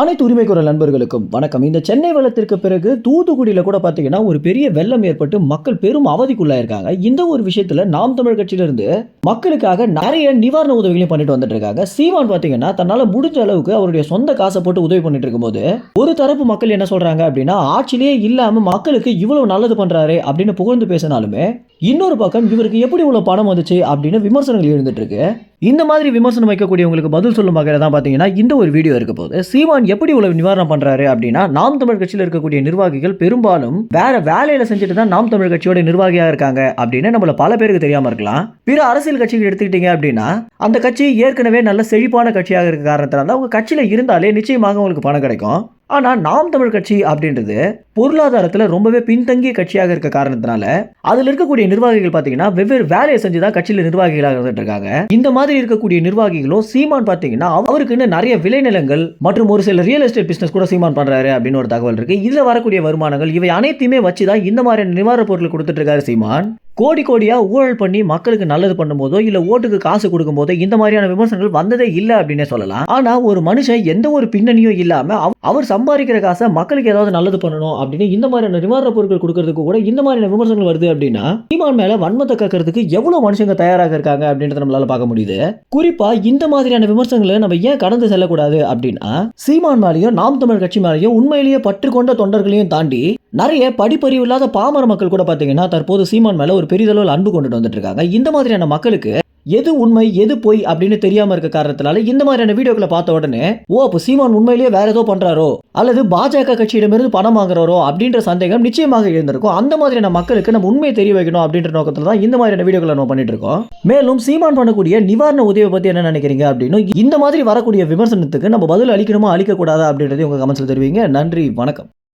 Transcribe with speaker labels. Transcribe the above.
Speaker 1: அனைத்து உரிமை குரல் நண்பர்களுக்கும் வணக்கம். இந்த சென்னை வெள்ளத்திற்கு பிறகு தூத்துக்குடியில் கூட பார்த்தீங்கன்னா ஒரு பெரிய வெள்ளம் ஏற்பட்டு மக்கள் பெரும் அவதிக்குள்ளாயிருக்காங்க. இந்த ஒரு விஷயத்தில் நாம் தமிழ் கட்சியிலிருந்து மக்களுக்காக நிறைய நிவாரண உதவிகளையும் பண்ணிட்டு வந்துட்டு இருக்காங்க சீமான் பார்த்தீங்கன்னா தன்னால் முடிஞ்ச அளவுக்கு அவருடைய சொந்த காசை போட்டு உதவி பண்ணிட்டு இருக்கும்போது ஒரு தரப்பு மக்கள் என்ன சொல்றாங்க அப்படின்னா ஆட்சியிலேயே இல்லாம மக்களுக்கு இவ்வளவு நல்லது பண்றாரு அப்படின்னு புகழ்ந்து பேசினாலுமே இன்னொரு பக்கம் இவருக்கு எப்படி இவ்வளவு பணம் வந்துச்சு அப்படின்னு விமர்சனங்கள் இருந்துட்டு இருக்கு இந்த மாதிரி விமர்சனம் வைக்கக்கூடியவங்களுக்கு பதில் சொல்லும் வகையில் தான் பார்த்தீங்கன்னா இந்த ஒரு வீடியோ இருக்க போகுது. சீமான் எப்படி இவ்வளவு நிவாரணம் பண்ணுறாரு அப்படின்னா நாம் தமிழ் கட்சியில் இருக்கக்கூடிய நிர்வாகிகள் பெரும்பாலும் வேற வேலையில் செஞ்சுட்டு தான் நாம் தமிழ் கட்சியோட நிர்வாகியாக இருக்காங்க அப்படின்னு நம்மள பல பேருக்கு தெரியாம இருக்கலாம். பிற அரசியல் கட்சிகள் எடுத்துக்கிட்டீங்க அப்படின்னா அந்த கட்சி ஏற்கனவே நல்ல செழிப்பான கட்சியாக இருக்க காரணத்தினால அவங்க கட்சியில் இருந்தாலே நிச்சயமாக உங்களுக்கு பணம் கிடைக்கும். ஆனால் நாம் தமிழ் கட்சி அப்படின்றது பொருளாதாரத்தில் ரொம்பவே பின்தங்கிய கட்சியாக இருக்க காரணத்தினால அதில் இருக்கக்கூடிய நிர்வாகிகள் பார்த்தீங்கன்னா வெவ்வேறு வேலையை செஞ்சு தான் கட்சியில் நிர்வாகிகளாக இருந்துட்டு இருக்காங்க இந்த மாதிரி இருக்கக்கூடிய நிர்வாகிகளும் சீமான் பார்த்தீங்கன்னா அவருக்குன்னு நிறைய விளைநிலங்கள் மற்றும் ஒரு சில ரியல் எஸ்டேட் பிஸ்னஸ் கூட சீமான் பண்ணுறாரு அப்படின்னு ஒரு தகவல் இருக்கு. இதில் வரக்கூடிய வருமானங்கள் இவை அனைத்தையுமே வச்சுதான் இந்த மாதிரியான நிவாரணப் பொருள் கொடுத்துட்டு இருக்காரு சீமான். கோடி கோடியாக ஊழல் பண்ணி மக்களுக்கு நல்லது பண்ணும்போதோ இல்லை ஓட்டுக்கு காசு கொடுக்கும்போதோ இந்த மாதிரியான விமர்சனங்கள் வந்ததே இல்லை அப்படின்னே சொல்லலாம். ஆனால் ஒரு மனுஷன் எந்த ஒரு பின்னணியும் இல்லாமல் அவர் சம்பாதிக்கிற காசை மக்களுக்கு ஏதாவது நல்லது பண்ணணும் அப்படின்னு இந்த மாதிரியான நிவாரணப் பொருட்கள் கொடுக்கறதுக்கு கூட இந்த மாதிரியான விமர்சனங்கள் வருது அப்படின்னா சீமான் மேலே வன்மத்தை கக்கிறதுக்கு எவ்வளோ மனுஷங்க தயாராக இருக்காங்க அப்படின்றத நம்மளால பார்க்க முடியுது. குறிப்பாக இந்த மாதிரியான விமர்சனங்களை நம்ம ஏன் கடந்து செல்லக்கூடாது அப்படின்னா சீமான் மேலேயும் நாம் தமிழ் கட்சி மேலேயும் உண்மையிலேயே பற்று கொண்ட தொண்டர்களையும் தாண்டி நிறைய படிப்பறிவு இல்லாத பாமர மக்கள் கூட பார்த்தீங்கன்னா தற்போது சீமான் மேலே ஒரு பெரிதளவில் அன்பு கொண்டுட்டு வந்துட்டு இருக்காங்க. இந்த மாதிரியான மக்களுக்கு எது உண்மை எது பொய் அப்படின்னு தெரியாம இருக்க காரணத்தினால இந்த மாதிரியான வீடியோக்களை பார்த்த உடனே ஓ அப்போ சீமான் உண்மையிலேயே வேற ஏதோ பண்றாரோ? அல்லது பாஜக கட்சியிடமிருந்து பணம் வாங்குறாரோ? அப்படின்ற சந்தேகம் நிச்சயமாக இருந்திருக்கும் அந்த மாதிரியான மக்களுக்கு நம்ம உண்மையை தெரிய வைக்கணும் அப்படின்ற நோக்கத்துல தான் இந்த மாதிரியான வீடியோக்களை நம்ம பண்ணிட்டு இருக்கோம். மேலும் சீமான் பண்ணக்கூடிய நிவாரண உதவியை பத்தி என்ன நினைக்கிறீங்க அப்படின்னு இந்த மாதிரி வரக்கூடிய விமர்சனத்துக்கு நம்ம பதில் அளிக்கணுமா அளிக்க கூடாதா அப்படின்றதையும் உங்க கமெண்ட்ஸ்ல தெரிவிங்க. நன்றி வணக்கம்.